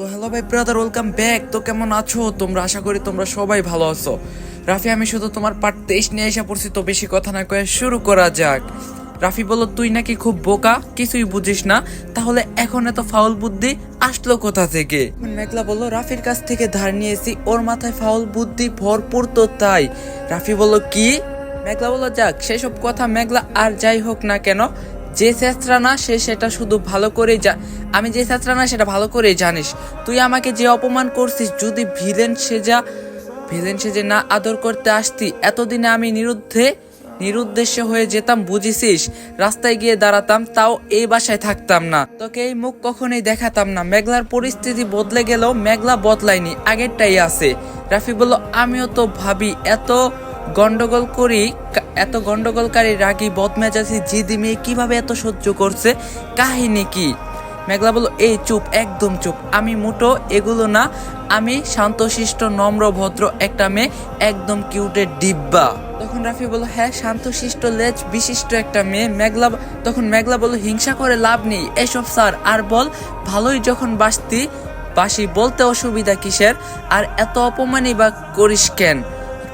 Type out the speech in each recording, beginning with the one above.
So hello ভাই brother welcome back তো কেমন আছো? তোমরা, আশা করি তোমরা সবাই ভালো আছো। রাফি, আমি শুধু তোমার পার্ট তেইশ নিয়ে এসে পড়ছি, তো বেশি কথা না কয়ে শুরু করা যাক। রাফি বলো তুই নাকি খুব বোকা? কিছুই বুঝিস না। তাহলে এখন এত ফাউল বুদ্ধি আসলো কোথা থেকে? মেঘলা বলল, রাফির কাছ থেকে ধার নিয়েছি। ওর মাথায় ফাউল বুদ্ধি ভরপুর তো তাই। রাফি বলল, কি? মেঘলা বলল, যাক, সেসব কথা মেঘলা আর যাই হোক না কেন যে চেষ্টা না, সে সেটা শুধু ভালো করেই যা আমি যে চেষ্টা না, সেটা ভালো করেই জানিস। তুই আমাকে যে অপমান করছিস, যদি ভিলেন সেজা, ভিলেন সেজে না আদর করতে আসতি, এতদিনে আমি নিরুদ্ধে, নিরুদ্দেশ্য হয়ে যেতাম বুঝিসিস রাস্তায় গিয়ে দাঁড়াতাম, তাও এই বাসায় থাকতাম না। তোকে এই মুখ কখনোই দেখাতাম না। মেঘলার পরিস্থিতি বদলে গেলেও মেঘলা বদলায়নি, আগেরটাই আছে। রাফি বলল, আমিও তো ভাবি, এত গন্ডগোল করি এত গন্ডগোলকারী রাগী, বদমেজাজি, জিদি মেয়ে কীভাবে এত সহ্য করছে? কাহিনী কি? মেঘলা বলল, এই চুপ, একদম চুপ। আমি মুটো, এগুলো না। আমি শান্তশিষ্ট নম্র, ভদ্র একটা মেয়ে, একদম কিউটের ডিব্বা। তখন রাফি বলল হ্যাঁ শান্তশিষ্ট লেজ বিশিষ্ট একটা মেয়ে। মেঘলা তখন মেঘলা বলল, হিংসা করে লাভ নেই। এসব স্যার, আর বল, ভালোই যখন বাসতি, বাসি বলতে অসুবিধা কিসের? আর এত অপমানই বা করিস কেন?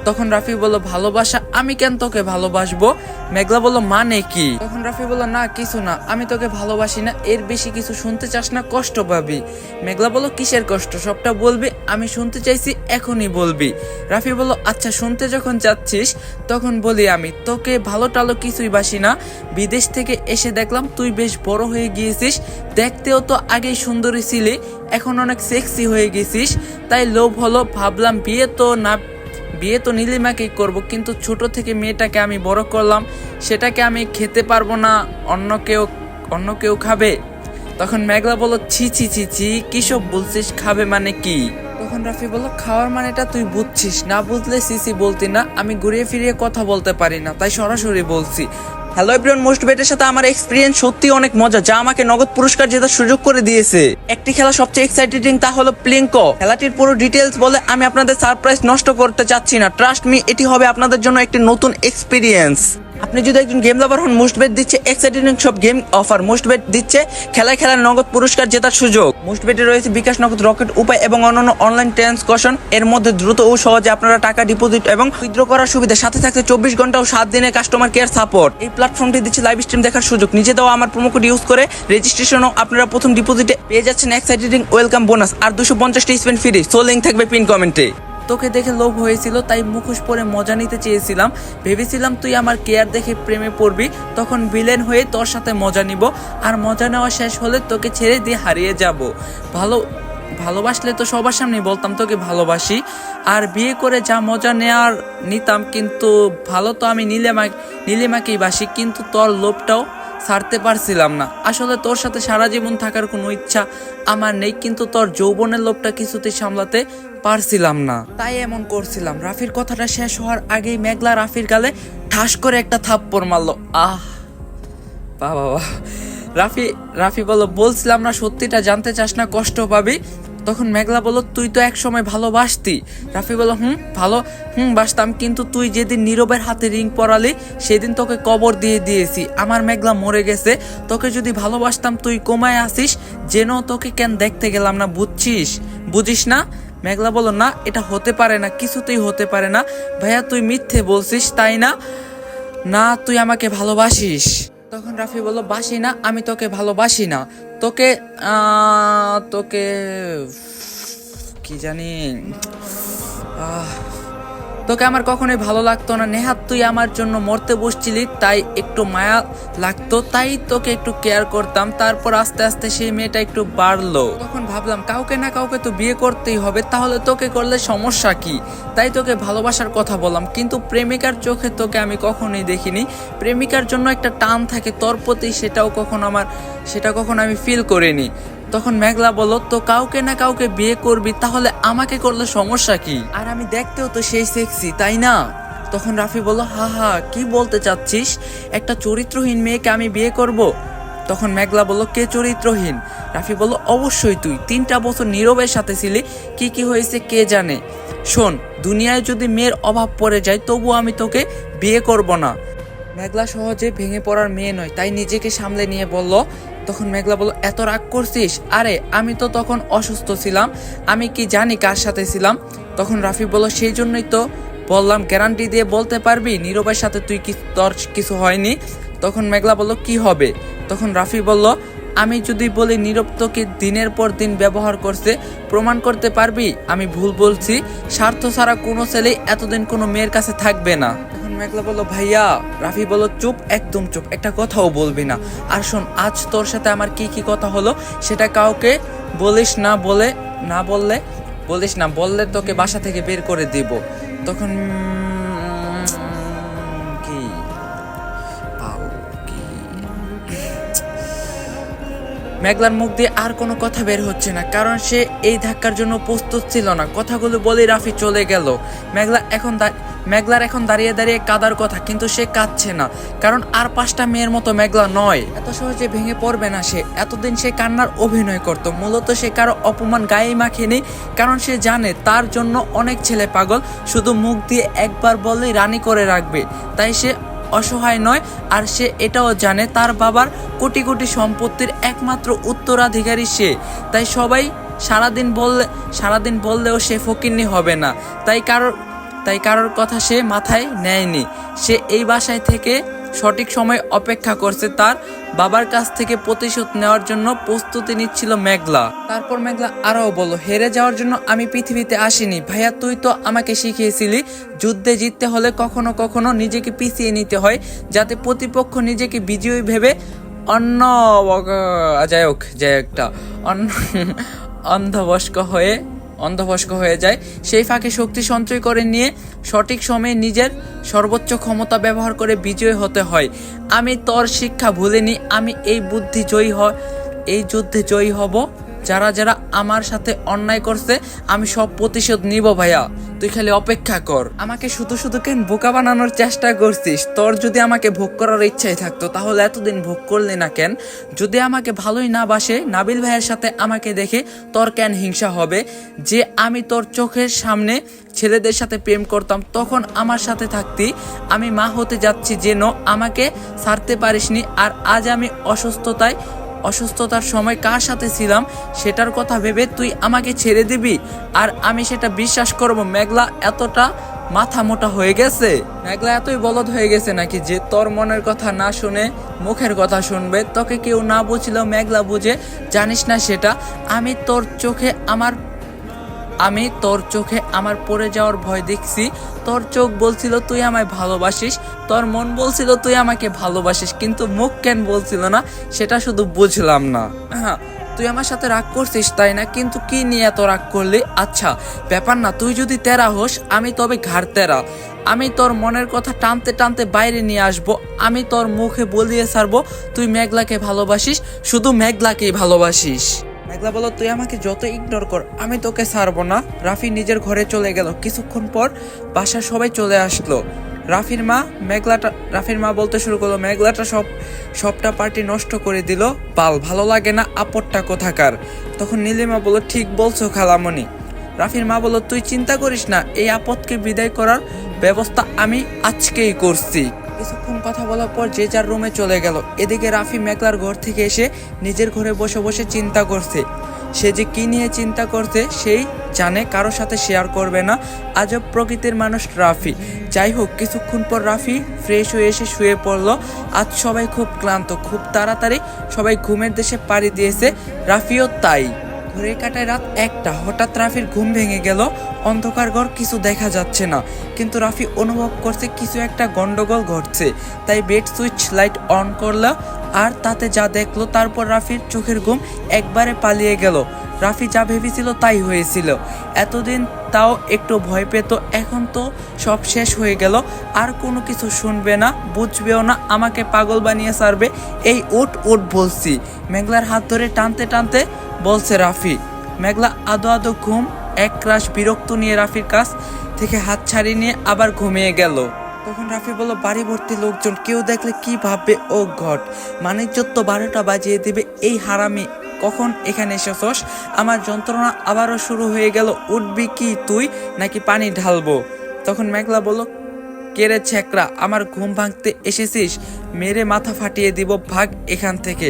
তখন রাফি বলল, ভালোবাসা, আমি কেন তোকে ভালোবাসবো? মেঘলা বলল মানে কি? তখন রাফি বলল, না, কিছু না, আমি তোকে ভালোবাসি না, এর বেশি কিছু শুনতে চাস না, কষ্ট পাবি। মেঘলা বলল, কিসের কষ্ট? সবটা বলবি, আমি শুনতে চাইছি, এখনই বলবি। রাফি বলল আচ্ছা শুনতে যখন যাচ্ছিস, তখন বলি আমি, তোকে ভালো টালো কিছুই বাসি না। বিদেশ থেকে এসে দেখলাম, তুই বেশ বড় হয়ে গিয়েছিস, দেখতেও তো আগেই সুন্দরী ছিলি, এখন অনেক সেক্সি হয়ে গেছিস, তাই লোভ হলো, ভাবলাম বিয়ে তো না বিয়ে তো নীলিমাকেই করব? কিন্তু ছোট থেকে মেয়েটাকে আমি বড় করলাম, সেটাকে আমি খেতে পারব না, অন্য কেউ অন্য কেউ খাবে? তখন মেঘলা বলল, ছি ছি ছি ছি কিসব বলছিস, খাবে মানে কি? তখন রাফি বলল, খাওয়ার মানেটা তুই বুঝছিস, না বুঝলে সিসি বলতি না, আমি ঘুরিয়ে ফিরিয়ে কথা বলতে পারি না, তাই সরাসরি বলছি। হ্যালো এভরিওয়ান মোস্ট বেটের সাথে আমার এক্সপিরিয়েন্স সত্যি অনেক মজা, যা আমাকে নগদ পুরস্কার জেতার সুযোগ করে দিয়েছে। একটি খেলা সবচেয়ে এক্সাইটেডিং তা হলো প্লিঙ্কো খেলাটির পুরো ডিটেলস বলে আমি আপনাদের সারপ্রাইজ নষ্ট করতে চাচ্ছি না ট্রাস্ট মি এটি হবে আপনাদের জন্য একটি নতুন এক্সপিরিয়েন্স আপনি যদি একজন গেম লাভার হন মোস্ট বেট দিচ্ছে এক্সাইটিং সব গেম অফার মোস্ট বেট দিচ্ছে খেলায় খেলার নগদ পুরস্কার জেতার সুযোগ। মোস্ট বেটে রয়েছে বিকাশ নগদ রকেট উপায় এবং অন্যান্য অনলাইন ট্রান্সকশন এর মধ্যে দ্রুত ও সহজে আপনারা টাকা ডিপোজিট এবং উইথড্র করার সুবিধা। সাথে থাকতে চব্বিশ ঘণ্টা ও সাত দিনের কাস্টমার কেয়ার সাপোর্ট এই প্ল্যাটফর্মটি দিচ্ছে লাইভ স্ট্রিম দেখার সুযোগ। নিজে দেওয়া আমার কোড ইউজ করে রেজিস্ট্রেশনও আপনারা প্রথম ডিপোজিটে পেয়ে যাচ্ছেন এক্সাইটিং ওয়েলকাম বোনাস আর দুশো পঞ্চাশটি স্পেন্ড ফ্রি সো লিঙ্ক থাকবে পিন কমেন্টে তোকে দেখে লোভ হয়েছিল, তাই মুখোশ পরে মজা নিতে চেয়েছিলাম। ভেবেছিলাম তুই আমার কেয়ার দেখে প্রেমে পড়বি, তখন ভিলেন হয়ে তোর সাথে মজা নিব, আর মজা নেওয়া শেষ হলে তোকে ছেড়ে দিয়ে হারিয়ে যাব। ভালো, ভালোবাসলে তো সবার সামনে বলতাম তোকে ভালোবাসি, আর বিয়ে করে যা মজা নেওয়ার নিতাম, কিন্তু ভালো তো আমি নীলিমা নীলিমাকেই বাসি, কিন্তু তোর লোভটাও ছাড়তে পারছিলাম না। আসলে তোর সাথে সারা জীবন থাকার কোনো ইচ্ছা আমার নেই, কিন্তু তোর যৌবনের লোভটা কিছুতেই সামলাতে পারছিলাম না। তাই এমন করছিলাম। রাফির কথাটা শেষ হওয়ার আগেই মেঘলা রাফির গালে ঠাস করে একটা থাপ্পড় মারলো। আহ বাবা রাফি রাফি বলো বলছিলাম না, সত্যিটা জানতে চাস না, কষ্ট পাবি। তখন মেঘলা বলল, তুই তো এক সময় ভালোবাসতি। রাফি বলল, হুম, ভালো। হুম, বাসতাম। কিন্তু তুই যেদিন নীরবের হাতে রিং পরালি, সেদিন তোকে কবর দিয়ে দিয়েছি। আমার মেঘলা মরে গেছে। তোকে যদি ভালোবাসতাম, তুই কমায় আসিস। যেন তোকে কেন দেখতে গেলাম না, বুঝছিস? বুঝিস না? মেঘলা বলল, না, এটা হতে পারে না, কিছুতেই হতে পারে না। ভাইয়া, তুই মিথ্যে বলছিস, তাই না? না, তুই আমাকে ভালোবাসিস। তখন রাফি বলল বাসি না আমি তোকে ভালোবাসি না। তোকে তোকে কি জানি আহ, তোকে আমার কখনোই ভালো লাগতো না। নেহাত, তুই আমার জন্য মরতে বসছিলি, তাই একটু মায়া লাগতো, তাই তোকে একটু কেয়ার করতাম। তারপর আস্তে আস্তে সেই মেয়েটা একটু বাড়লো। তখন ভাবলাম, কাউকে না কাউকে তো বিয়ে করতেই হবে, তাহলে তোকে করলে সমস্যা কি? তাই তোকে ভালোবাসার কথা বললাম, কিন্তু প্রেমিকার চোখে তোকে আমি কখনোই দেখিনি। প্রেমিকার জন্য একটা টান থাকে তোর প্রতি সেটাও কখনো আমার সেটা কখনো আমি ফিল করিনি। তখন মেঘলা বলো তো কাউকে না কাউকে বিয়ে করবি, তাহলে আমাকে করলে সমস্যা কি? আর আমি দেখতেও তো সেই সেক্সি তাই না? তখন রাফি বলল, হা হা, কি বলতে চাচ্ছিস? একটা চরিত্রহীন মেয়েকে আমি বিয়ে করব? তখন মেঘলা বলল, কে চরিত্রহীন? রাফি বলল, অবশ্যই তুই, তিনটা বছর নীরবের সাথে ছিলি, কি কি হয়েছে কে জানে? শোন, দুনিয়ায় যদি মেয়ের অভাব পড়ে যায় তবু আমি তোকে বিয়ে করব না। মেঘলা সহজে ভেঙে পড়ার মেয়ে নয়, তাই নিজেকে সামলে নিয়ে বলল তখন মেঘলা বলল, এত রাগ করছিস? আরে, আমি তো তখন অসুস্থ ছিলাম। আমি কি জানি কার সাথে ছিলাম? তখন রাফি বলল, সেই জন্যই তো বললাম, গ্যারান্টি দিয়ে বলতে পারবি? নীরবের সাথে তুই কি, তোর কিছু হয়নি? তখন মেঘলা বলল, কি হবে? তখন রাফি বলল, আমি যদি বলি, নীরব তোকে দিনের পর দিন ব্যবহার করছে, প্রমাণ করতে পারবি? আমি ভুল বলছি। স্বার্থ ছাড়া কোনো ছেলে এতদিন কোনো মেয়ের কাছে থাকবে না। মেঘলা বলল, ভাইয়া, রাফি বলল, চুপ, একদম চুপ, একটা কথাও বলবি না। আর শোন, আজ তোর সাথে আমার কি কি কথা হলো, সেটা কাউকে বলিস না বলে, না বললে, বলিস না, বললে তোকে বাসা থেকে বের করে দিব। তখন মেঘলার মুখ দিয়ে আর কোনো কথা বের হচ্ছে না, কারণ সে এই ধাক্কার জন্য প্রস্তুত ছিল না। কথাগুলো বলে রাফি চলে গেল। মেঘলা এখন মেঘলার এখন দাঁড়িয়ে দাঁড়িয়ে কাদার কথা, কিন্তু সে কাঁদছে না, কারণ আর পাঁচটা মেয়ের মতো মেঘলা নয়। এত সহজে ভেঙে পড়বে না সে। এতদিন সে কান্নার অভিনয় করত। মূলত সে কারও অপমান গায়ে মাখেনি কারণ সে জানে তার জন্য অনেক ছেলে পাগল, শুধু মুখ দিয়ে একবার বললেই রানী করে রাখবে। তাই সে অসহায় নয়, আর সে এটাও জানে তার বাবার কোটি কোটি সম্পত্তির একমাত্র উত্তরাধিকারী সে। তাই সবাই সারাদিন বললে, সারাদিন বললেও সে ফকিরনি হবে না। তাই কারোর তাই কারোর কথা সে মাথায় নেয়নি। সে এই বাসায় থেকে সঠিক সময় অপেক্ষা করছে তার বাবার কাছ থেকে প্রতিশোধ নেওয়ার জন্য প্রস্তুতি নিচ্ছিল মেঘলা। তারপর মেঘলা আরও বলো হেরে যাওয়ার জন্য আমি পৃথিবীতে আসিনি। ভাইয়া, তুই তো আমাকে শিখিয়েছিলি, যুদ্ধে জিততে হলে কখনো কখনো নিজেকে পিছিয়ে নিতে হয়, যাতে প্রতিপক্ষ নিজেকে বিজয়ী ভেবে অন্য যাই হোক, যাই একটা অন্য অন্ধবস্ক হয়ে অন্ধভস্ক হয়ে যায়। সেই ফাঁকে শক্তি সঞ্চয় করে নিয়ে সঠিক সময়ে নিজের সর্বোচ্চ ক্ষমতা ব্যবহার করে বিজয় হতে হয়। আমি তোর শিক্ষা ভুলিনি, আমি এই বুদ্ধি জয়ী হ এই যুদ্ধে জয়ী হব। যারা যারা আমার সাথে অন্যায় করছে, আমি সব প্রতিশোধ নিব ভাইয়া। তুই খালি অপেক্ষা কর। আমাকে শুধু শুধু কেন বোকা বানানোর চেষ্টা করছিস? তোর যদি আমাকে ভোগ করার ইচ্ছাই থাকতো, তাহলে এতদিন ভোগ করলি না কেন? যদি আমাকে ভালোই না বাসে, নাবিল ভাইয়ের সাথে আমাকে দেখে তোর কেন হিংসা হবে? যে আমি তোর চোখের সামনে ছেলেদের সাথে প্রেম করতাম, তখন আমার সাথে থাকতি। আমি মা হতে যাচ্ছি যেন আমাকে ছাড়তে পারিসনি, আর আজ আমি অসুস্থতায় অসুস্থতার সময় কার সাথে ছিলাম, সেটার কথা ভেবে তুই আমাকে ছেড়ে দিবি। আর আমি সেটা বিশ্বাস করব, মেঘলা এতটা মাথা মোটা হয়ে গেছে। মেঘলা এতই বলদ হয়ে গেছে নাকি যে তোর মনের কথা না শুনে মুখের কথা শুনবে? তোকে কেউ না বুঝলেও মেঘলা বুঝে, জানিস না সেটা, আমি তোর চোখে আমার আমি তোর চোখে আমার পড়ে যাওয়ার ভয় দেখছি। তোর চোখ বলছিল, তুই আমায় ভালোবাসিস। তোর মন বলছিল, তুই আমাকে ভালোবাসিস। কিন্তু মুখ কেন বলছিল না, সেটা শুধু বুঝলাম না। হ্যাঁ তুই আমার সাথে রাগ করছিস, তাই না? কিন্তু কি নিয়ে এত রাগ করলি? আচ্ছা ব্যাপার না, তুই যদি তেরা হোস, আমি তবে ঘাড় তেরা। আমি তোর মনের কথা টানতে টানতে বাইরে নিয়ে আসব। আমি তোর মুখে বলিয়ে ছাড়বো, তুই মেঘলাকে ভালোবাসিস, শুধু মেঘলাকেই ভালোবাসিস। মেঘলা বলো, তুই আমাকে যত ইগনোর কর, আমি তোকে ছাড়বো না। রাফি নিজের ঘরে চলে গেল। কিছুক্ষণ পর বাসার সবাই চলে আসলো। রাফির মা মেঘলাটা, রাফির মা বলতে শুরু করল, মেঘলাটা সব, সবটা পার্টি নষ্ট করে দিল। বাল, ভালো লাগে না আপদটা কোথাকার? তখন নীলিমা বলল, ঠিক বলছো খালামণি। রাফির মা বলল, তুই চিন্তা করিস না, এই আপদকে বিদায় করার ব্যবস্থা আমি আজকেই করছি। কিছুক্ষণ কথা বলার পর যে যার রুমে চলে গেল। এদিকে রাফি মেঘলার ঘর থেকে এসে নিজের ঘরে বসে বসে চিন্তা করছে। সে যে কি নিয়ে চিন্তা করছে, সেই জানে কারও সাথে শেয়ার করবে না। আজব প্রকৃতির মানুষ রাফি। যাই হোক, কিছুক্ষণ পর রাফি ফ্রেশ হয়ে এসে শুয়ে পড়ল। আজ সবাই খুব ক্লান্ত, খুব তাড়াতাড়ি সবাই ঘুমের দেশে পাড়ি দিয়েছে। রাফিও তাই। ঘুরে কাটায় রাত একটা। হঠাৎ রাফির ঘুম ভেঙে গেল। অন্ধকার ঘর কিছু দেখা যাচ্ছে না। কিন্তু রাফি অনুভব করছে কিছু একটা গন্ডগোল ঘটছে। তাই বেড সুইচ লাইট অন করল আর তাতে যা দেখল তারপর রাফির চোখের ঘুম একবারে পালিয়ে গেল। রাফি যা ভেবেছিল তাই হয়েছিল। এতদিন তাও একটু ভয় পেত, এখন তো সব শেষ হয়ে গেল। আর কোনো কিছু শুনবে না, বুঝবেও না, আমাকে পাগল বানিয়ে সারবে, এই উঠ উঠ বলছি। মেঘলার হাত ধরে টানতে টানতে বলছে রাফি, মেঘলা আদো আদো ঘুম, এক ক্রাশ বিরক্ত নিয়ে রাফির কাছ থেকে হাত ছাড়িয়ে নিয়ে আবার ঘুমিয়ে গেল। তখন রাফি বলল, বাড়ি ভর্তি লোকজন, কেউ দেখলে কি ভাববে? ও ঘট মানিজ্যত তো বারোটা বাজিয়ে দিবে, এই হারামি, কখন এখানে এসেছস? আমার যন্ত্রণা আবারও শুরু হয়ে গেল, উঠবি কি তুই, নাকি পানি ঢালবো? তখন মেঘলা বলল কেরে ছেকরা আমার ঘুম ভাঙতে এসেছিস? মেরে মাথা ফাটিয়ে দিব, ভাগ এখান থেকে।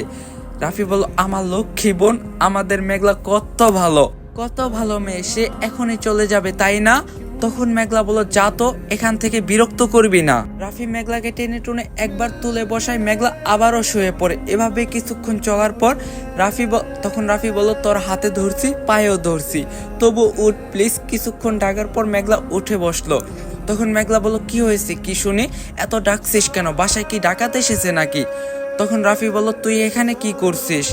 রাফি বলল, আমার লক্ষ্মী বোন, আমাদের মেঘলা কত ভালো কত ভালো মেয়ে, সে এখনই চলে যাবে, তাই না? তখন মেঘলা বলল, যা তো, এখান থেকে বিরক্ত করবি না। রাফি মেঘলাকে টেনে টুনে একবার তুলে বসায়, মেঘলা আবারও শুয়ে পড়ে। এভাবে কিছুক্ষণ চলার পর রাফি তখন রাফি বলল, তোর হাতে ধরছি, পায়েও ধরছি। তবু উঠ, প্লিজ। কিছুক্ষণ ডাকার পর মেঘলা উঠে বসল। তখন মেঘলা বলল, কি হয়েছে? কি শুনি? এত ডাকছিস কেন? বাসায় কি ডাকাতে এসেছে নাকি? তখন রাফি বলল, তুই এখানে কি করছিস?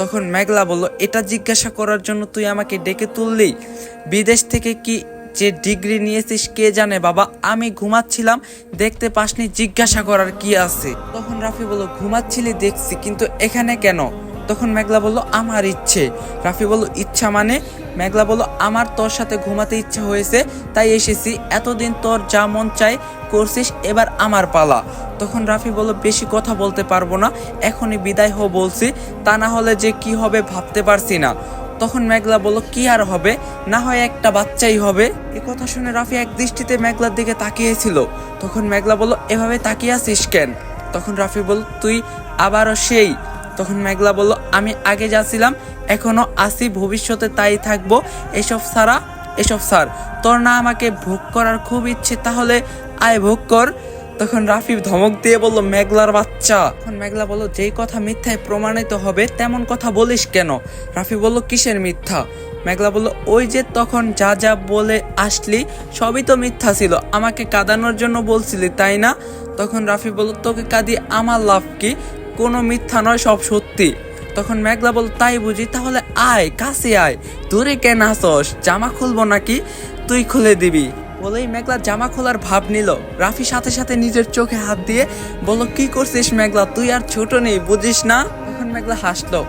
তখন মেঘলা বলল, এটা জিজ্ঞাসা করার জন্য তুই আমাকে ডেকে তুললি। বিদেশ থেকে কি যে ডিগ্রি নিয়েছিস কে জানে, বাবা? আমি ঘুমাচ্ছিলাম, দেখতে পাসনি, জিজ্ঞাসা করার কি আছে? তখন রাফি বলল, ঘুমাচ্ছিলি, দেখছি, কিন্তু এখানে কেন? তখন মেঘলা বলল, আমার ইচ্ছে। রাফি বলল, ইচ্ছা মানে? মেঘলা বলল, আমার তোর সাথে ঘুমাতে ইচ্ছা হয়েছে, তাই এসেছি। এতদিন তোর যা মন চাই করছিস, এবার আমার পালা। তখন রাফি বলল, বেশি কথা বলতে পারব না, এখনই বিদায় হো বলছি, তা না হলে যে কি হবে ভাবতে পারছি না। তখন মেঘলা বলল, কি আর হবে? না হয় একটা বাচ্চাই হবে। এ কথা শুনে রাফি এক দৃষ্টিতে মেঘলার দিকে তাকিয়েছিল। তখন মেঘলা বলল, এভাবে তাকিয়ে আছিস কেন? তখন রাফি বলল, তুই আবারও সেই তখন মেঘলা বলল, আমি আগে যাচ্ছিলাম এখনও আসি ভবিষ্যতে তাই থাকব। এসব ছাড়া, এসব স্যার তোর না আমাকে ভোগ করার খুব ইচ্ছে, তাহলে আয় ভোগ কর। তখন রাফি ধমক দিয়ে বলল, মেঘলার বাচ্চা। তখন মেঘলা বলল, যেই কথা মিথ্যায় প্রমাণিত হবে, তেমন কথা বলিস কেন? রাফি বলল, কিসের মিথ্যা? মেঘলা বলল, ওই যে তখন যা যা বলে আসলি, সবই তো মিথ্যা ছিল। আমাকে কাঁদানোর জন্য বলছিলি, তাই না? তখন রাফি বলল, তোকে কাঁদিয়ে আমার লাভ কি? কোনো মিথ্যা নয়, সব সত্যি। তখন মেঘলা বল তাই বুঝি, তাহলে আয়, কাছে আয়। দূরে কেন আসস? জামা খুলবো নাকি? তুই খুলে দিবি। বলেই মেঘলা জামা খোলার ভাব নিল। রাফি সাথে সাথে নিজের চোখে হাত দিয়ে বলো কি করছিস মেঘলা? তুই আর ছোট নেই, বুঝিস না? তখন মেঘলা হাসলো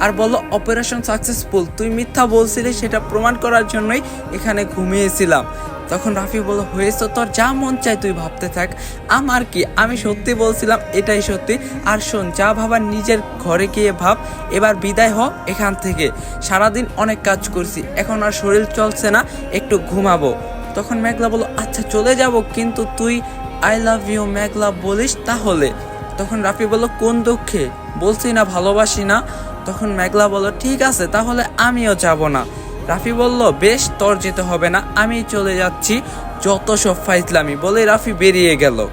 আর বলল অপারেশন সাকসেসফুল তুই মিথ্যা বলছিলি, সেটা প্রমাণ করার জন্যই এখানে ঘুমিয়েছিলাম। তখন রাফি বলল হয়েছে তোর যা মন চায় তুই ভাবতে থাক। আমার কি? আমি সত্যি বলছিলাম, এটাই সত্যি। আর শোন, যা ভাবার নিজের ঘরে গিয়ে ভাব। এবার বিদায় হ এখান থেকে। সারাদিন অনেক কাজ করছি। এখন আর শরীর চলছে না, একটু ঘুমাবো। তখন মেঘলা বলল আচ্ছা চলে যাব, কিন্তু তুই আই লাভ ইউ মেঘলা, বলিস তাহলে? তখন রাফি বলল কোন দুঃখে? বলছি না, ভালোবাসি না। তখন মেঘলা বলল, ঠিক আছে, তাহলে আমিও যাব না। রাফি বলল, বেশ, তোর যেতে হবে না, আমি চলে যাচ্ছি। যত সব ফাইজলামি বলে রাফি বেরিয়ে গেল।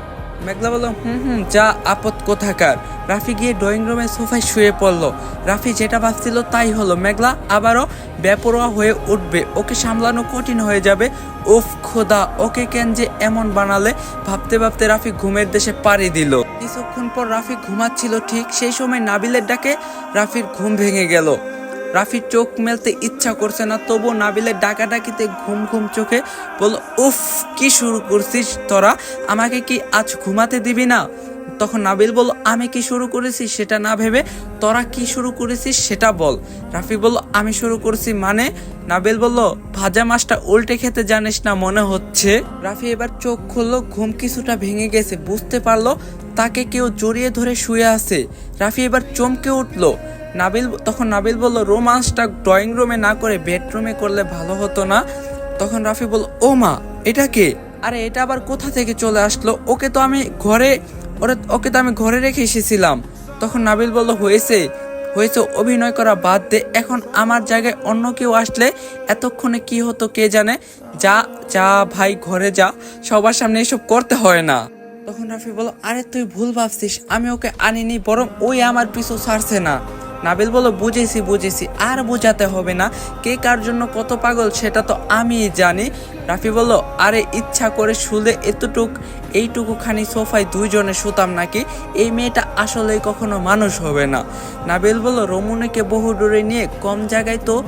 মেঘলা বলল, হুম হুম, যা, আপদ কোথাকার? রাফি গিয়ে ড্রয়িং রুমে সোফায় শুয়ে পড়ল। রাফি যেটা ভাবছিল তাই হলো, মেঘলা, আবারও বেপরোয়া হয়ে উঠবে, ওকে সামলানো কঠিন হয়ে যাবে। উফ, খোদা, ওকে কেন যে এমন বানালে? ভাবতে ভাবতে রাফি ঘুমের দেশে পাড়ি দিল। কিছুক্ষণ পর রাফি ঘুমাচ্ছিল ঠিক সেই সময় নাবিলের ডাকে রাফির ঘুম ভেঙে গেল। রাফির চোখ মেলতে ইচ্ছা করছে না তবু নাবিলের ডাকাডাকিতে ঘুম ঘুম চোখে বলল, উফ, কি শুরু করছিস তোরা? আমাকে কি আজ ঘুমাতে দিবি না? তখন নাবিল বলল, আমি কি শুরু করেছি সেটা না ভেবে? তোরা কি শুরু করেছিস সেটা বল। রাফি বলল, আমি শুরু করেছি মানে? নাবিল বলল, ভাজা মাছটা উল্টে খেতে জানিস না, মনে হচ্ছে? রাফি এবার চোখ খুললো, ঘুম কিছুটা ভেঙে গেছে, বুঝতে পারল তাকে কেউ জড়িয়ে ধরে শুয়ে আছে। রাফি এবার চমকে উঠল। নাবিল, তখন নাবিল বলল রোমান্সটা ড্রয়িং রুমে না করে বেডরুমে করলে ভালো হতো না? তখন রাফি বলল, ও মা, এটা কে? আরে, এটা আবার কোথা থেকে চলে আসলো? ওকে তো আমি ঘরে ওরে, ওকে তো আমি ঘরে রেখে এসেছিলাম। তখন নাবিল বলল, হয়েছে হয়েছে, অভিনয় করা বাদ দে। এখন আমার জায়গায় অন্য কেউ আসলে এতক্ষণে কি হতো কে জানে? যা যা, ভাই, ঘরে যা, সবার সামনে এসব করতে হয় না। তখন রাফি বলল, আরে, তুই ভুল ভাবছিস। আমি ওকে আনিনি, বরং ওই আমার পিছু ছাড়ছে না। নাবিল বলল, বুঝেছি বুঝেছি। আর বোঝাতে হবে না। কে কার জন্য কত পাগল সেটা তো আমিই জানি। রাফি বলল, আরে, ইচ্ছা করে শুলে এতটুক এইটুকু খানি সোফায় দুইজনে শুতাম নাকি? এই মেয়েটা আসলে কখনো মানুষ হবে না। নাবিল বলল রমুনিকে বহু দূরে নিয়ে কম জায়গায় তো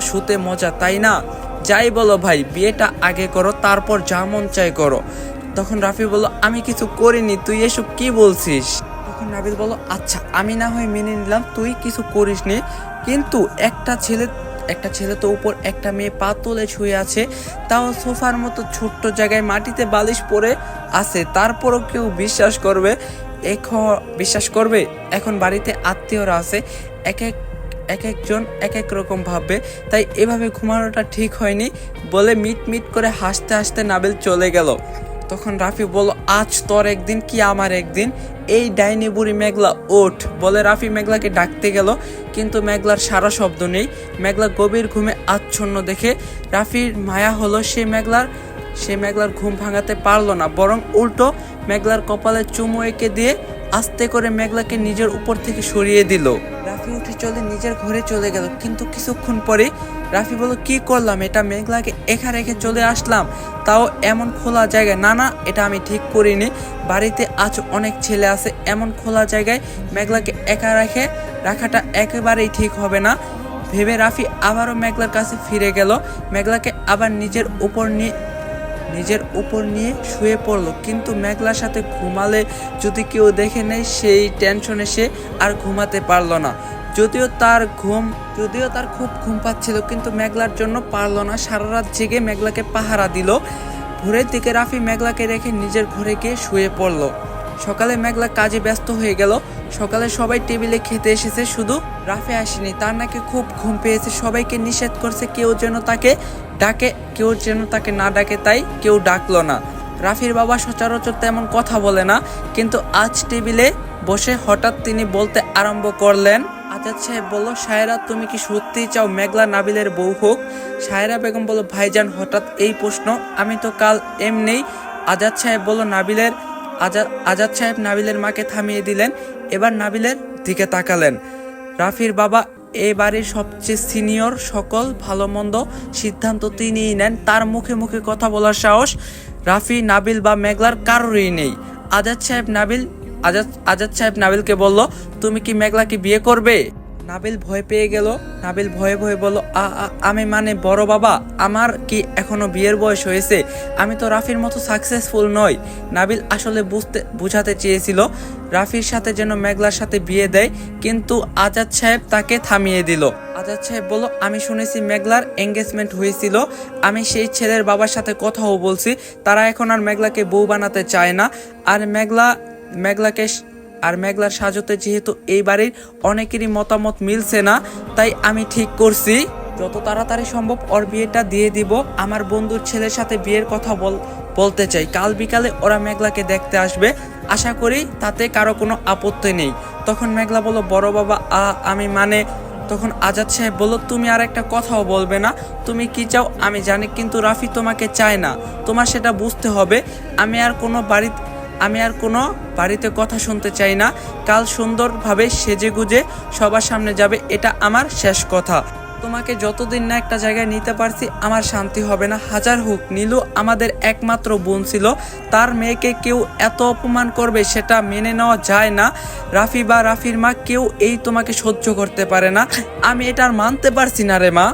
শুতে মজা, তাই না? যাই বলো ভাই, বিয়েটা আগে করো, তারপর যা মন চাই করো। তখন রাফি বলল, আমি কিছু করিনি, তুই এসব কি বলছিস? নাবিল বলল আচ্ছা আমি না হয় মেনে নিলাম, তুই কিছু করিসনি। কিন্তু একটা ছেলে একটা ছেলে তো উপর একটা মেয়ে পা তুলে শুয়ে আছে, তাও সোফার মতো ছোট্ট জায়গায় মাটিতে বালিশ পরে আছে, তারপরও কেউ বিশ্বাস করবে? এখন বিশ্বাস করবে? এখন বাড়িতে আত্মীয়রা আছে, এক এক এক একজন এক এক রকম ভাববে, তাই এভাবে ঘুমানোটা ঠিক হয়নি বলে মিট মিট করে হাসতে হাসতে নাবিল চলে গেল। তখন রাফি বলল, আজ তোর একদিন, কি আমার একদিন? এই ডাইনি বুড়ি মেঘলা ওঠ। বলে রাফি মেঘলাকে ডাকতে গেল, কিন্তু মেঘলার সারা শব্দ নেই। মেঘলা গভীর ঘুমে আচ্ছন্ন দেখে রাফির মায়া হলো সে মেঘলার সে মেঘলার ঘুম ভাঙাতে পারল না। বরং উল্টো মেঘলার কপালে চুমু এঁকে দিয়ে আস্তে করে মেঘলাকে নিজের উপর থেকে সরিয়ে দিল। রাফি উঠে চলে, নিজের ঘরে চলে গেল। কিন্তু কিছুক্ষণ পরে রাফি বলল, কি করলাম? এটা মেঘলাকে একা রেখে চলে আসলাম। তাও এমন খোলা জায়গায়। না না, এটা আমি ঠিক করিনি। বাড়িতে আজ অনেক ছেলে আছে। এমন খোলা জায়গায় মেঘলাকে একা রেখে রাখাটা একেবারেই ঠিক হবে না। ভেবে রাফি আবারও মেঘলার কাছে ফিরে গেল। মেঘলাকে আবার নিজের উপর নিয়ে নিজের উপর নিয়ে শুয়ে পড়ল। কিন্তু মেঘলার সাথে ঘুমালে যদি কেউ দেখে নেয়, সেই টেনশনে সে আর ঘুমাতে পারল না। যদিও তার ঘুম, যদিও তার খুব ঘুম পাচ্ছিল, কিন্তু মেঘলার জন্য পারল না। সারা রাত জেগে মেঘলাকে পাহারা দিল। ভোরের দিকে রাফি মেঘলাকে রেখে নিজের ঘরে গিয়ে শুয়ে পড়ল। সকালে মেঘলা কাজে ব্যস্ত হয়ে গেল। সকালে সবাই টেবিলে খেতে এসেছে, শুধু রাফে আসেনি, তার নাকি খুব ঘুম পেয়েছে। সবাইকে নিষেধ করছে কেউ যেন তাকে ডাকে, কেউ যেন তাকে না ডাকে, তাই কেউ ডাকলো না। রাফির বাবা সচরাচর তেমন কথা বলে না, কিন্তু আজ টেবিলে বসে হঠাৎ তিনি বলতে আরম্ভ করলেন, আজাদ সাহেব বলল সায়রা, তুমি কি সত্যিই চাও মেঘলা নাবিলের বউ হোক? সায়রা বেগম বলল, ভাইজান, হঠাৎ এই প্রশ্ন, আমি তো কাল এমনিই আজাদ সাহেব বলল নাবিলের আজাদ আজাদ সাহেব নাবিলের মাকে থামিয়ে দিলেন, এবার নাবিলের দিকে তাকালেন। রাফির বাবা এই বাড়ির সবচেয়ে সিনিয়র, সকল ভালো মন্দ সিদ্ধান্ত তিনিই নেন। তার মুখে মুখে কথা বলার সাহস রাফি, নাবিল বা মেঘলার কারোরই নেই। আজাদ সাহেব নাবিল আজাদ আজাদ সাহেব নাবিলকে বলল, তুমি কি মেঘলাকে বিয়ে করবে? নাবিল ভয় পেয়ে গেল। নাবিল ভয়ে ভয়ে বলল, "আ- আ- আমি মানে বড় বাবা, আমার কি এখনও বিয়ের বয়স হয়েছে? আমি তো রাফির মতো সাকসেসফুল নই। নাবিল আসলে বুঝতে, বুঝাতে চেয়েছিল, রাফির সাথে যেন মেঘলার সাথে বিয়ে দেয়, কিন্তু আজাদ সাহেব তাকে থামিয়ে দিল। আজাদ সাহেব বলল, আমি শুনেছি মেঘলার এঙ্গেজমেন্ট হয়েছিল, আমি সেই ছেলের বাবার সাথে কথাও বলছি, তারা এখন আর মেঘলাকে বউ বানাতে চায় না। আর মেঘলা, মেঘলাকে আর মেঘলার সাজতে যেহেতু এই বাড়ির অনেকেরই মতামত মিলছে না, তাই আমি ঠিক করছি। যত তাড়াতাড়ি সম্ভব ওর বিয়েটা দিয়ে দিব। আমার বন্ধুর ছেলের সাথে বিয়ের কথা বল, বলতে চাই। কাল বিকালে ওরা মেঘলাকে দেখতে আসবে। আশা করি তাতে কারও কোনো আপত্তি নেই। তখন মেঘলা বলল, বড় বাবা, আ, আমি মানে তখন আজাদ সাহেব বলল, তুমি আর একটা কথাও বলবে না। তুমি কি চাও আমি জানি, কিন্তু রাফি তোমাকে চায় না। তোমার সেটা বুঝতে হবে। আমি আর কোনো বাড়ি আমি আর কোনো বাড়িতে কথা শুনতে চাই না। কাল সুন্দরভাবে সেজে গুজে সবার সামনে যাবে, এটা আমার শেষ কথা। তোমাকে যতদিন না একটা জায়গায় নিতে পারছি, আমার শান্তি হবে না। হাজার হোক, নীলু আমাদের একমাত্র বোন ছিল। তার মেয়েকে কেউ এত অপমান করবে সেটা মেনে নেওয়া যায় না। রাফি বা রাফির মা কেউ এই তোমাকে সহ্য করতে পারে না। আমি এটা আর মানতে পারছি না রে মা।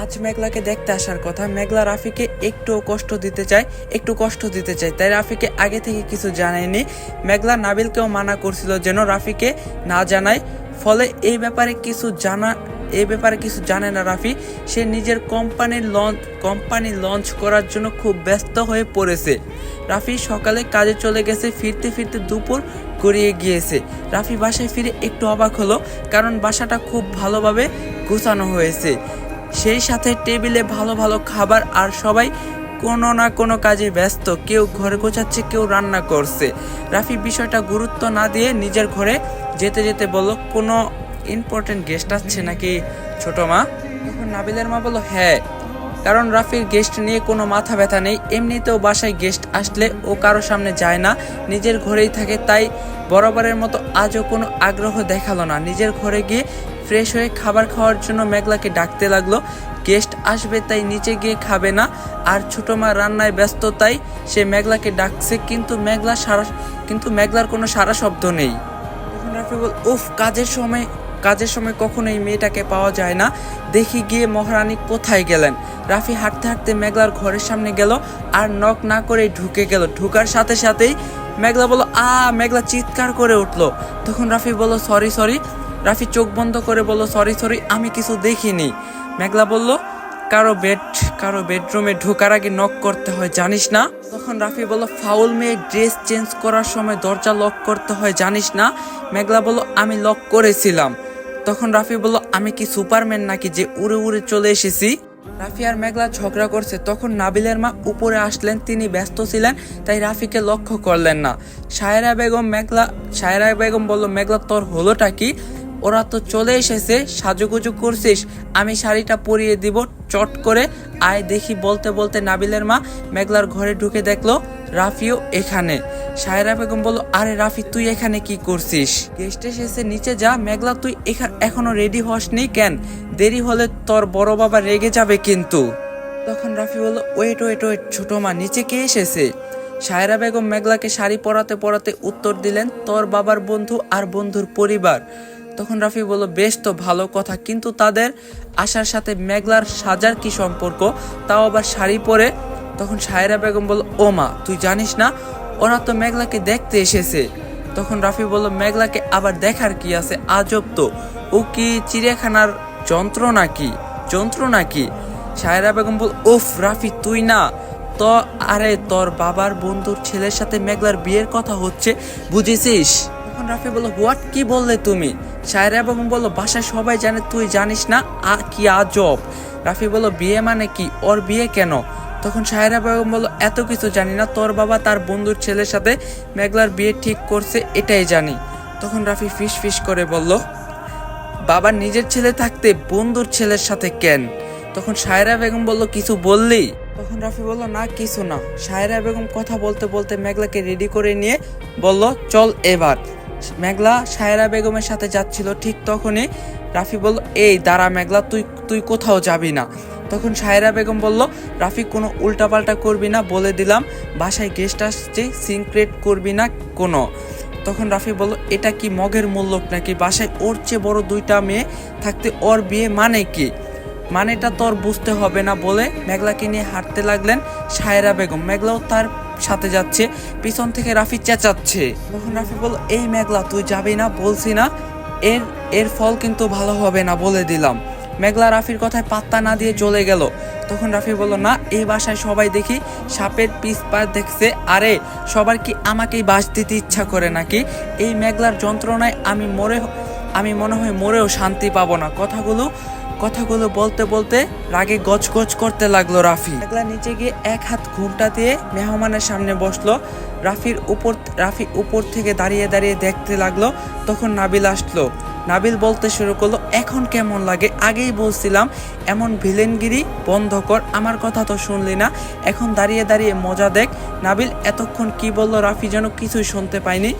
আজ মেঘলাকে দেখতে আসার কথা। মেঘলা রাফিকে একটু কষ্ট দিতে চায়, একটু কষ্ট দিতে চায়, তাই রাফিকে আগে থেকে কিছু জানায়নি। মেঘলা নাবিলকেও মানা করছিল যেন রাফিকে না জানায়। ফলে এই ব্যাপারে কিছু জানা, এই ব্যাপারে কিছু জানে না রাফি। সে নিজের কোম্পানির লঞ্চ, কোম্পানি লঞ্চ করার জন্য খুব ব্যস্ত হয়ে পড়েছে। রাফি সকালে কাজে চলে গেছে, ফিরতে ফিরতে দুপুর গড়িয়ে গিয়েছে। রাফি বাসায় ফিরে একটু অবাক হলো, কারণ বাসাটা খুব ভালোভাবে গোছানো হয়েছে। সেই সাথে টেবিলে ভালো ভালো খাবার আর সবাই কোনো না কোনো কাজে ব্যস্ত। কেউ ঘরে গোছাচ্ছে, কেউ রান্না করছে। রাফি বিষয়টা গুরুত্ব না দিয়ে নিজের ঘরে যেতে যেতে বলল, কোনো ইম্পর্টেন্ট গেস্ট আসছে নাকি ছোট মা? তখন নাবিলের মা বলল হ্যাঁ। কারণ রাফির গেস্ট নিয়ে কোনো মাথা ব্যথা নেই। এমনিতেও বাসায় গেস্ট আসলে ও কারও সামনে যায় না, নিজের ঘরেই থাকে। তাই বরাবরের মতো আজও কোনো আগ্রহ দেখাল না। নিজের ঘরে গিয়ে ফ্রেশ হয়ে খাবার খাওয়ার জন্য মেঘলাকে ডাকতে লাগল। গেস্ট আসবে তাই নিচে গিয়ে খাবে না। আর ছোট মা রান্নায় ব্যস্ত তাই সে মেঘলাকে ডাকছে, কিন্তু মেঘলা সারা কিন্তু মেঘলার কোনো সারা শব্দ নেই। তখন রাফি বল উফ, কাজের সময় কাজের সময় কখনো এই মেয়েটাকে পাওয়া যায় না। দেখি গিয়ে মহারানী কোথায় গেলেন। রাফি হাঁটতে হাঁটতে মেঘলার ঘরের সামনে গেল আর নক না করে ঢুকে গেল। ঢুকার সাথে সাথেই মেঘলা বলল, আ, মেঘলা চিৎকার করে উঠল। তখন রাফি বলল, সরি সরি। রাফি চোখ বন্ধ করে বলল সরি সরি আমি কিছু দেখিনি। মেঘলা বলল, কারও বেড কারও বেডরুমে ঢোকার আগে নক করতে হয়, জানিস না? তখন রাফি বলল, ফাউল মেয়ে ড্রেস চেঞ্জ করার সময় দরজা লক করতে হয়, জানিস না? মেঘলা বলল, আমি লক করেছিলাম। তখন রাফি বলল, আমি কি সুপারম্যান নাকি যে উড়ে উড়ে চলে এসেছি? রাফি আর মেঘলা ঝগড়া করছে। তখন নাবিলের মা উপরে আসলেন, তিনি ব্যস্ত ছিলেন, তাই রাফিকে লক্ষ্য করলেন না। সায়রা বেগম, মেঘলা সায়রা বেগম বলল, মেঘলা, তোর হলোটা কি? ওরা তো চলে এসেছে, সাজুগুজু করছিস, আমি শাড়িটা পরিয়ে দিব, চট করে, আয় দেখি বলতে বলতে নাবিলের মা মেঘলার ঘরে ঢুকে দেখল, রাফিও এখানে। সায়রা বেগম বলল, আরে রাফি, তুই এখানে কি করছিস? গেস্ট এসেছে নিচে, যা, মেঘলা, তুই এখা- এখনও রেডি হসনি কেন? দেরি হলে তোর বড় বাবা রেগে যাবে কিন্তু। তখন রাফি বলল, ওয়েট ওয়েট ওয়েট, ছোট মা, নিচে কে এসেছে? সায়রা বেগম মেঘলাকে শাড়ি পরাতে পরাতে উত্তর দিলেন, তোর বাবার বন্ধু আর বন্ধুর পরিবার। তখন রাফি বলল, বেশ তো, ভালো কথা। কিন্তু তাদের আসার সাথে মেঘলার সাজার কি সম্পর্ক? তাও আবার শাড়ি পরে? তখন সায়রা বেগম বলল, ও মা, তুই জানিস না, ওরা তো মেঘলাকে দেখতে এসেছে। তখন রাফি বলল, মেঘলাকে আবার দেখার কি আছে? আজব তো। ও কি চিড়িয়াখানার যন্ত্র নাকি? যন্ত্র নাকি? সায়রা বেগম বল উফ, রাফি, তুই না। তো, আরে, তোর বাবার বন্ধুর ছেলের সাথে মেঘলার বিয়ের কথা হচ্ছে, বুঝেছিস? তখন রাফি বলল হোয়াট কি বললে তুমি? সায়রা বেগম বলল, বাসায় সবাই জানে, তুই জানিস না, আ, কি আজব রাফি বলল, বিয়ে মানে কি? ওর বিয়ে কেন? তখন সায়রা বেগম বলল, এত কিছু জানি না, তোর বাবা তার বন্ধুর ছেলের সাথে মেঘলার বিয়ে ঠিক করছে, এটাই জানি। তখন রাফি ফিস ফিস করে বলল, বাবা নিজের ছেলে থাকতে বন্ধুর ছেলের সাথে কেন? তখন সায়রা বেগম বলল, কিছু বললি? তখন রাফি বলল, না, কিছু না। সায়রা বেগম কথা বলতে বলতে মেঘলাকে রেডি করে নিয়ে বলল, চল এবার। মেঘলা সায়রা বেগমের সাথে যাচ্ছিল ঠিক তখনই রাফি বলল, এই দাঁড়া মেঘলা, তুই তুই কোথাও যাবি না। তখন সায়রা বেগম বলল, রাফি, কোনো উল্টাপাল্টা করবি না। বলে দিলাম, বাসায় গেস্ট আসছে সিনক্রেট করবি না কোনো। তখন রাফি বলল, এটা কি মগের মূল্য নাকি? বাসায় ওর চেয়ে বড় দুইটা মেয়ে থাকতে ওর বিয়ে মানে কি? মানেটা তোর বুঝতে হবে না, বলে মেঘলাকে নিয়ে হাঁটতে লাগলেন সায়রা বেগম। মেঘলাও তার সাথে যাচ্ছে, পিছন থেকে রাফি চেঁচাচ্ছে। তখন রাফি বলল, এই মেঘলা, তুই যাবি না? বলছি না। এর এর ফল কিন্তু ভালো হবে না বলে দিলাম। মেঘলা রাফির কথায় পাত্তা না দিয়ে চলে গেল। তখন রাফি বলল, না, এই বাসায় সবাই দেখি সাপের পিস পা দেখছে। আরে, সবার কি আমাকেই বাস দিতে ইচ্ছা করে নাকি? এই মেঘলার যন্ত্রণায় আমি মরে আমি মনে হয় মরেও শান্তি পাবো না। কথাগুলো কথাগুলো বলতে বলতে রাগে গজ গজ করতে লাগল রাফি। একলা নিচে গিয়ে এক হাত ঘুমটা দিয়ে মেহমানের সামনে বসল। রাফির উপর, রাফি উপর থেকে দাঁড়িয়ে দাঁড়িয়ে দেখতে লাগল। তখন নাবিল আসলো। নাবিল বলতে শুরু করল, এখন কেমন লাগে? আগেই বলছিলাম, এমন ভিলেনগিরি বন্ধ কর, আমার কথা তো শুনলি না। এখন দাঁড়িয়ে দাঁড়িয়ে মজা দেখ। নাবিল এতক্ষণ কি বলল রাফি যেন কিছুই শুনতে পায়নি।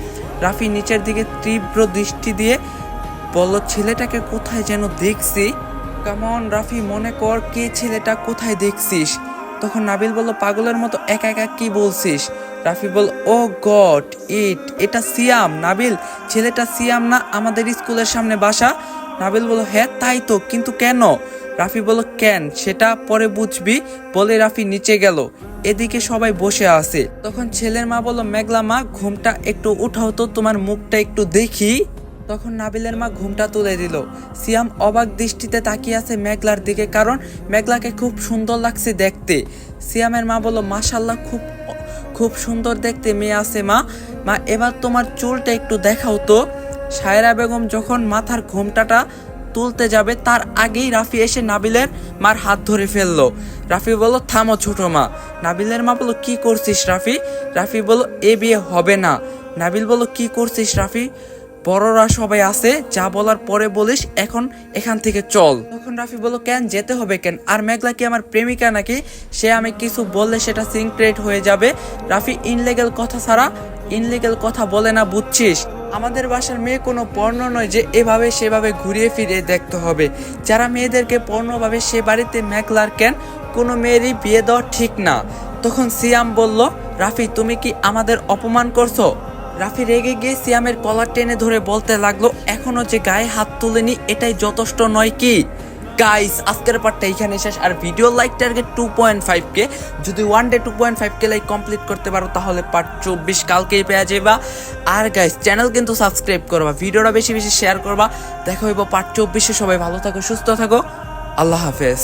রাফি নিচের দিকে তীব্র দৃষ্টি দিয়ে বলল ছেলেটাকে কোথায় যেন দেখছি? কেমন রাফি, মনে কর কে ছেলেটা কোথায় দেখছিস? তখন নাবিল বলল, পাগলের মতো একা একা কি বলছিস? রাফি বল ও গড, ইট, এটা সিয়াম, নাবিল। ছেলেটা সিয়াম না আমাদের স্কুলের সামনে বাসা? নাবিল বলল হ্যাঁ তাই তো, কিন্তু কেন? রাফি বলল, কেন? সেটা পরে বুঝবি। বলে রাফি নিচে গেল। এদিকে সবাই বসে আছে। তখন ছেলের মা বলল, মেঘলা মা, ঘুমটা একটু উঠাও তো, তোমার মুখটা একটু দেখি। তখন নাবিলের মা ঘুমটা তুলে দিল। সিয়াম অবাক দৃষ্টিতে তাকিয়ে আছে মেঘলার দিকে কারণ মেঘলাকে খুব সুন্দর লাগছে দেখতে। সিয়ামের মা বলল মাশাল্লাহ খুব খুব সুন্দর দেখতে মেয়ে আছে মা। মা, এবার তোমার চুলটা একটু দেখাও তো। সায়রা বেগম যখন মাথার ঘোমটাটা তুলতে যাবে, তার আগেই রাফি এসে নাবিলের মার হাত ধরে ফেলল। রাফি বলল, থামো ছোট মা। নাবিলের মা বলল, কি করছিস রাফি? রাফি বলল, এ বিয়ে হবে না। নাবিল বলল, কি করছিস রাফি? বড়রা সবাই আছে, যা বলার পরে বলিস, এখন এখান থেকে চল। তখন রাফি বলল, কেন যেতে হবে কেন? আর মেঘলা কি আমার প্রেমিকা নাকি? সে আমি কিছু বললে সেটা সিনক্রেট হয়ে যাবে। রাফি, ইনলিগেল কথা ছাড়া, ইনলিগেল কথা বলে না, বুঝছিস? আমাদের বাসার মেয়ে কোনো পর্ণ নয় যে এভাবে সেভাবে ঘুরিয়ে ফিরিয়ে দেখতে হবে। যারা মেয়েদেরকে পর্ণভাবে সে বাড়িতে মেঘলার কেন? কোনো মেয়েরই বিয়ে দেওয়া ঠিক না। তখন সিয়াম বলল, রাফি, তুমি কি আমাদের অপমান করছ? রাফি রেগে গিয়ে সিয়ামের কলার টেনে ধরে বলতে লাগল, এখনও যে গায়ে হাত তুলেনি, এটাই যথেষ্ট নয় কি? গাইস আজকের পার্টটা এখানে শেষ। আর video like target two point five K যদি one day two point five K like complete করতে পারো, তাহলে পার্ট চব্বিশ কালকেই পেয়ে যাবা আর গাইস চ্যানেল কিন্তু সাবস্ক্রাইব করবা ভিডিওটা বেশি বেশি শেয়ার করবা। দেখা হইব পার্ট চব্বিশে। সবাই ভালো থাকো, সুস্থ থাকো। আল্লাহ হাফেজ।